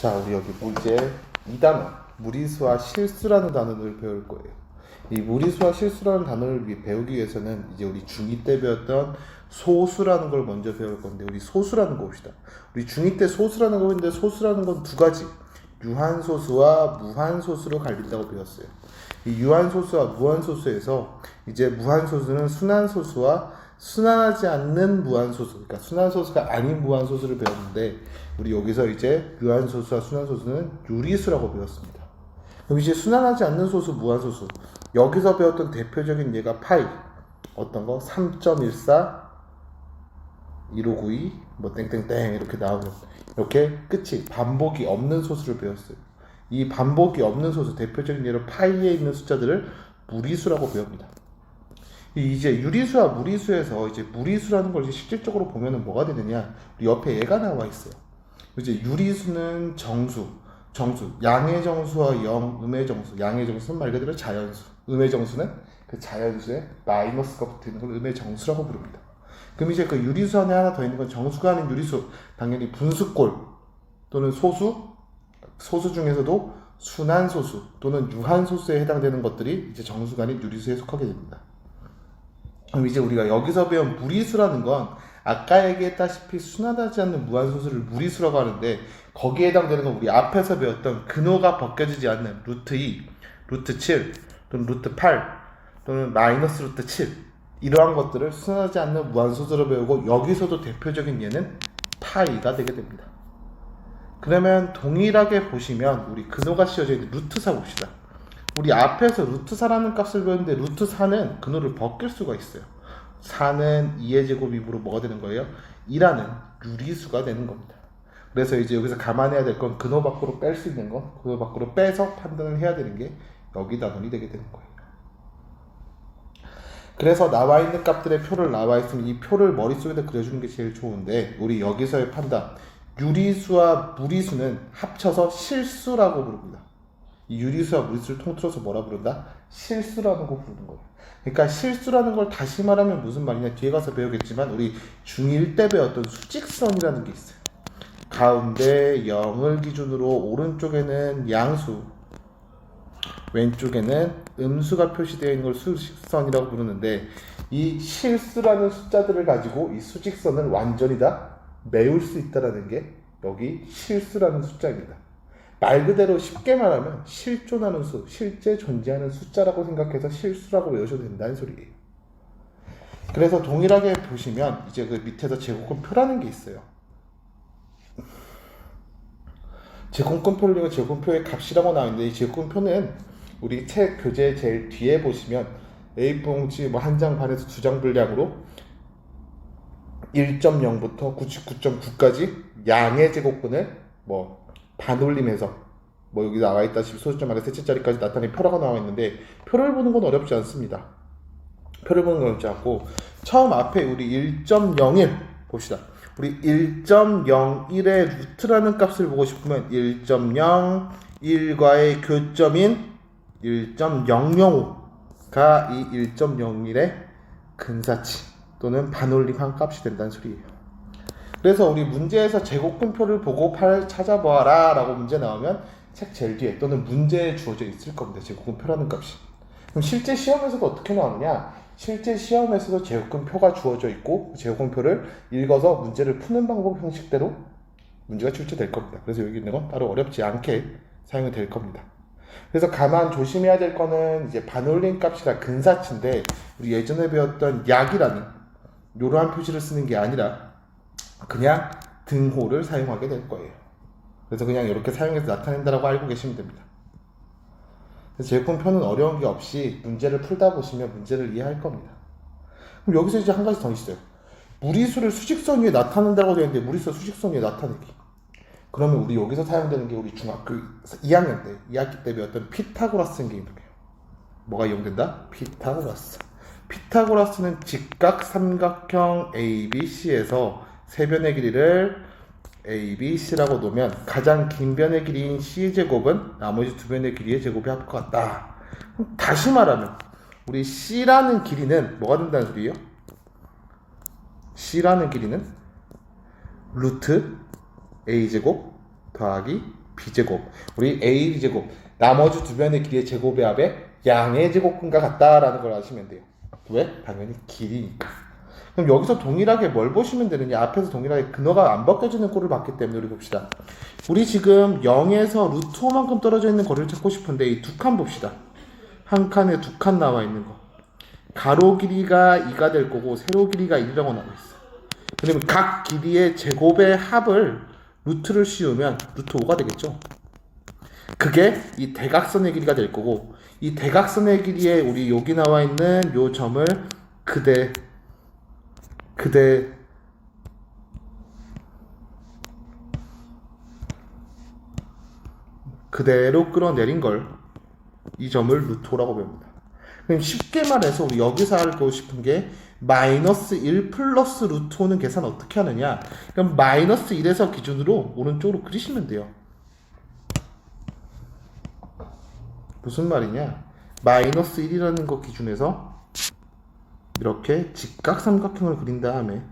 자, 우리 여기 문제 2단원 무리수와 실수라는 단어를 배울 거예요. 이 무리수와 실수라는 단어를 위- 배우기 위해서는 이제 우리 중2 때 배웠던 소수라는 걸 먼저 배울 건데 우리 소수라는 거 봅시다. 우리 중2 때 소수라는 거 했는데 소수라는 건 두 가지. 유한소수와 무한소수로 갈린다고 배웠어요. 이 유한소수와 무한소수에서 이제 무한소수는 순환소수와 순환하지 않는 무한소수, 그러니까 순환소수가 아닌 무한소수를 배웠는데 우리 여기서 이제 유한소수와 순환소수는 유리수라고 배웠습니다. 그럼 이제 순환하지 않는 소수, 무한소수 여기서 배웠던 대표적인 예가 파이 어떤 거? 3.14 1592, 뭐 땡땡땡 이렇게 나오는 이렇게 끝이 반복이 없는 소수를 배웠어요. 이 반복이 없는 소수 대표적인 예로 파이에 있는 숫자들을 무리수라고 배웁니다. 이 이제 유리수와 무리수에서 이제 무리수라는 걸 이제 실질적으로 보면은 뭐가 되느냐? 우리 옆에 얘가 나와 있어요. 이제 유리수는 정수, 정수, 양의 정수와 영, 음의 정수. 양의 정수는 말 그대로 자연수. 음의 정수는 그 자연수에 마이너스가 붙어 있는 걸 음의 정수라고 부릅니다. 그럼 이제 그 유리수 안에 하나 더 있는 건 정수가 아닌 유리수. 당연히 분수꼴 또는 소수, 소수 중에서도 순환소수 또는 유한소수에 해당되는 것들이 이제 아닌 유리수에 속하게 됩니다. 그럼 이제 우리가 여기서 배운 무리수라는 건 아까 얘기했다시피 순환하지 않는 무한소수를 무리수라고 하는데 거기에 해당되는 건 우리 앞에서 배웠던 근호가 벗겨지지 않는 루트 2, 루트 7 또는 루트 8 또는 마이너스 루트 7 이러한 것들을 순환하지 않는 무한소수로 배우고 여기서도 대표적인 예는 파이가 되게 됩니다. 그러면 동일하게 보시면 우리 근호가 씌워져 있는 루트 4 봅시다. 우리 앞에서 루트 4라는 값을 배웠는데 루트 4는 근호를 벗길 수가 있어요. 4는 2의 제곱 입으로 뭐가 되는 거예요? 2라는 유리수가 되는 겁니다. 그래서 이제 여기서 감안해야 될 건 근호 밖으로 뺄 수 있는 거, 근호 밖으로 빼서 판단을 해야 되는 게 여기 단원이 되게 되는 거예요. 그래서 나와 있는 값들의 표를 나와 있으면 이 표를 머릿속에다 그려주는 게 제일 좋은데 우리 여기서의 판단 유리수와 무리수는 합쳐서 실수라고 부릅니다. 이 유리수와 무리수를 통틀어서 뭐라 부른다? 실수라는 거 부르는 거예요. 그러니까 실수라는 걸 다시 말하면 무슨 말이냐? 뒤에 가서 배우겠지만 우리 중1 때 배웠던 수직선이라는 게 있어요. 가운데 0을 기준으로 오른쪽에는 양수, 왼쪽에는 음수가 표시되어 있는 걸 수직선이라고 부르는데 이 실수라는 숫자들을 가지고 이 수직선을 완전히 다 메울 수 있다라는 게 여기 실수라는 숫자입니다. 말 그대로 쉽게 말하면 실존하는 수, 실제 존재하는 숫자라고 생각해서 실수라고 외우셔도 된다는 소리예요. 그래서 동일하게 보시면 이제 그 밑에서 제곱근 표라는 게 있어요. 제곱근 표를 제곱근 표의 값이라고 나와 있는데 이 제곱근 표는 우리 책 교재 제일 뒤에 보시면 A4용지 뭐 한 장 반에서 두 장 분량으로 1.0부터 99.9까지 양의 제곱근을 뭐 반올림해서 뭐 여기 나와 있다시피 소수점 아래 셋째 자리까지 나타낸 표라고 나와 있는데 표를 보는 건 어렵지 않습니다. 표를 보는 건 어렵지 않고 처음 앞에 우리 1.01 봅시다. 우리 1.01의 루트라는 값을 보고 싶으면 1.0 1과의 교점인 1.005가 이 1.01의 근사치 또는 반올림한 값이 된다는 소리예요. 그래서 우리 문제에서 제곱근표를 보고 팔 찾아보아라 라고 문제 나오면 책 제일 뒤에 또는 문제에 주어져 있을 겁니다. 제곱근표라는 값이. 그럼 실제 시험에서도 어떻게 나오느냐? 실제 시험에서도 제곱근표가 주어져 있고 그 제곱근표를 읽어서 문제를 푸는 방법 형식대로 문제가 출제될 겁니다. 그래서 여기 있는 건 따로 어렵지 않게 사용이 될 겁니다. 그래서 가만 조심해야 될 거는 이제 반올림 값이라 근사치인데 우리 예전에 배웠던 약이라는 이러한 표시를 쓰는 게 아니라 그냥 등호를 사용하게 될 거예요. 그래서 그냥 이렇게 사용해서 나타낸다라고 알고 계시면 됩니다. 제곱표는 어려운 게 없이 문제를 풀다 보시면 문제를 이해할 겁니다. 그럼 여기서 이제 한 가지 더 있어요. 무리수를 수직선 위에 나타낸다고 되어 있는데 무리수 수직선 위에 나타내기. 그러면 우리 여기서 사용되는 게 우리 중학교 2학년 때, 2학기 때 배웠던 피타고라스 생기는 거예요. 뭐가 이용된다? 피타고라스. 피타고라스는 직각 삼각형 ABC에서 세 변의 길이를 ABC라고 놓으면 가장 긴 변의 길이인 C제곱은 나머지 두 변의 길이의 제곱이 합것 같다. 다시 말하면 우리 C라는 길이는 뭐가 된다는 소리예요? C라는 길이는 루트 A제곱 더하기 b제곱 우리 a b제곱 나머지 두 변의 길이의 제곱의 합의 양의 제곱근과 같다라는 걸 아시면 돼요. 왜? 당연히 길이니까. 그럼 여기서 동일하게 뭘 보시면 되느냐? 앞에서 동일하게 근어가 안 벗겨지는 꼴을 봤기 때문에 우리 봅시다. 우리 지금 0에서 루트 5만큼 떨어져 있는 거리를 찾고 싶은데 이 두 칸 봅시다. 한 칸에 두 칸 나와 있는 거. 가로 길이가 2가 될 거고 세로 길이가 1이라고 나와 있어. 그러면 각 길이의 제곱의 합을 루트를 씌우면 루트 5가 되겠죠. 그게 이 대각선의 길이가 될 거고 이 대각선의 길이에 우리 여기 나와 있는 요 점을 그대 그대 그대로 끌어내린 걸 이 점을 루토라고 배웁니다. 그럼 쉽게 말해서 우리 여기서 알고 싶은 게 마이너스 1 플러스 루트 5는 계산 어떻게 하느냐? 그럼 마이너스 1에서 기준으로 오른쪽으로 그리시면 돼요. 무슨 말이냐? 마이너스 1이라는 거 기준에서 이렇게 직각 삼각형을 그린 다음에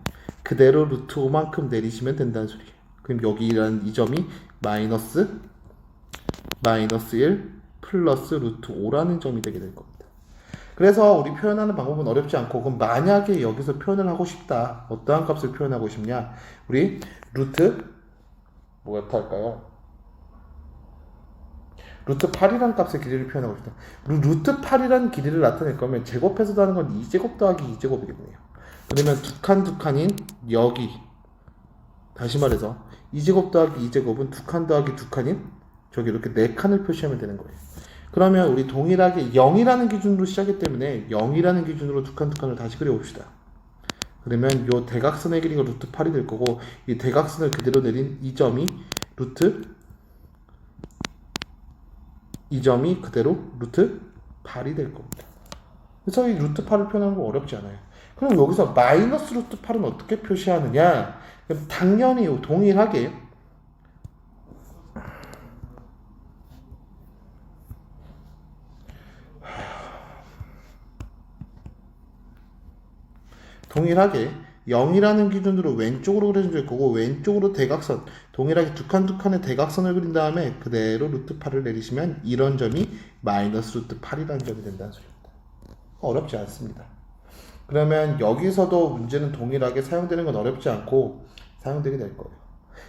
그대로 루트 5만큼 내리시면 된다는 소리예요. 그럼 여기라는 이 점이 마이너스 마이너스 1 플러스 루트 5라는 점이 되게 될 겁니다. 그래서 우리 표현하는 방법은 어렵지 않고 그럼 만약에 여기서 표현을 하고 싶다. 어떠한 값을 표현하고 싶냐? 우리 루트 뭐가 할까요? 루트 8이라는 값의 길이를 표현하고 싶다. 루- 루트 8이라는 길이를 나타낼 거면 제곱해서도 하는 건 2제곱 더하기 2제곱이겠네요. 그러면 두 칸 두 칸인 여기 다시 말해서 2제곱 더하기 2제곱은 두 칸 더하기 두 칸인 저기 이렇게 네 칸을 표시하면 되는 거예요. 그러면 우리 동일하게 0이라는 기준으로 시작했기 때문에 0이라는 기준으로 두 칸 두 칸을 다시 그려봅시다. 그러면 요 대각선의 길이가 루트 8이 될 거고 이 대각선을 그대로 내린 이 점이 루트 이 점이 그대로 루트 8이 될 겁니다. 그래서 이 루트 8을 표현하는 거 어렵지 않아요. 그럼 여기서 마이너스 루트 8은 어떻게 표시하느냐? 당연히 동일하게 동일하게 0이라는 기준으로 왼쪽으로 그려줄 거고 왼쪽으로 대각선 동일하게 두 칸 두 칸의 대각선을 그린 다음에 그대로 루트 8을 내리시면 이런 점이 마이너스 루트 8이라는 점이 된다는 소리입니다. 어렵지 않습니다. 그러면 여기서도 문제는 동일하게 사용되는 건 어렵지 않고 사용되게 될 거예요.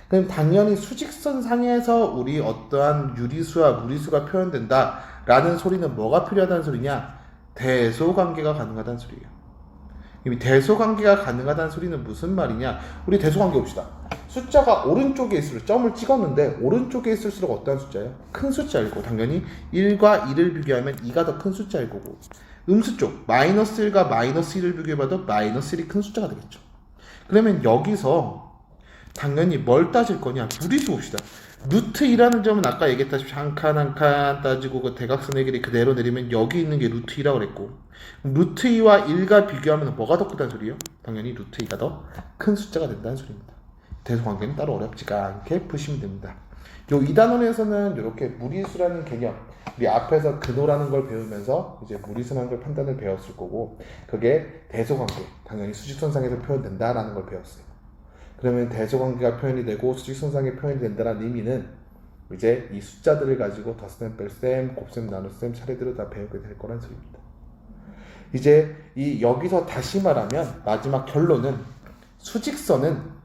그럼 당연히 수직선 상에서 우리 어떠한 유리수와 무리수가 표현된다라는 소리는 뭐가 필요하다는 소리냐? 대소 관계가 가능하다는 소리예요. 이 대소 관계가 가능하다는 소리는 무슨 말이냐? 우리 대소 관계 봅시다. 숫자가 오른쪽에 있을수록 점을 찍었는데 오른쪽에 있을수록 어떠한 숫자예요? 큰 숫자일 거고 당연히 1과 2를 비교하면 2가 더 큰 숫자일 거고 음수 쪽 마이너스 1과 마이너스 1을 비교해봐도 마이너스 1이 큰 숫자가 되겠죠. 그러면 여기서 당연히 뭘 따질 거냐? 무리수 봅시다. 루트 2라는 점은 아까 얘기했다시피 한 칸 한 칸 따지고 그 대각선의 길이 그대로 내리면 여기 있는 게 루트 2라고 그랬고 루트 2와 1과 비교하면 뭐가 더 크다는 소리예요? 당연히 루트 2가 더 큰 숫자가 된다는 소리입니다. 대소관계는 따로 어렵지가 않게 푸시면 됩니다. 요 2단원에서는 이렇게 무리수라는 개념 우리 앞에서 근호라는 걸 배우면서 이제 무리수라는 걸 판단을 배웠을 거고 그게 대소관계 당연히 수직선상에서 표현된다라는 걸 배웠어요. 그러면 대소관계가 표현이 되고 수직선상에 표현이 된다는 의미는 이제 이 숫자들을 가지고 덧셈, 뺄셈, 곱셈, 나눗셈 차례대로 다 배우게 될 거란 소리입니다. 이제 이 여기서 다시 말하면 마지막 결론은 수직선은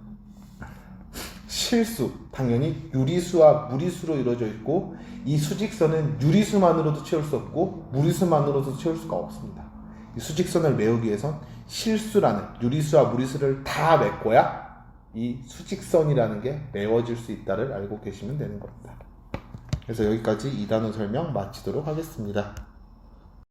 실수, 당연히 유리수와 무리수로 이루어져 있고 이 수직선은 유리수만으로도 채울 수 없고 무리수만으로도 채울 수가 없습니다. 이 수직선을 메우기 위해선 실수라는 유리수와 무리수를 다 메꿔야 이 수직선이라는 게 메워질 수 있다를 알고 계시면 되는 겁니다. 그래서 여기까지 2단원 설명 마치도록 하겠습니다.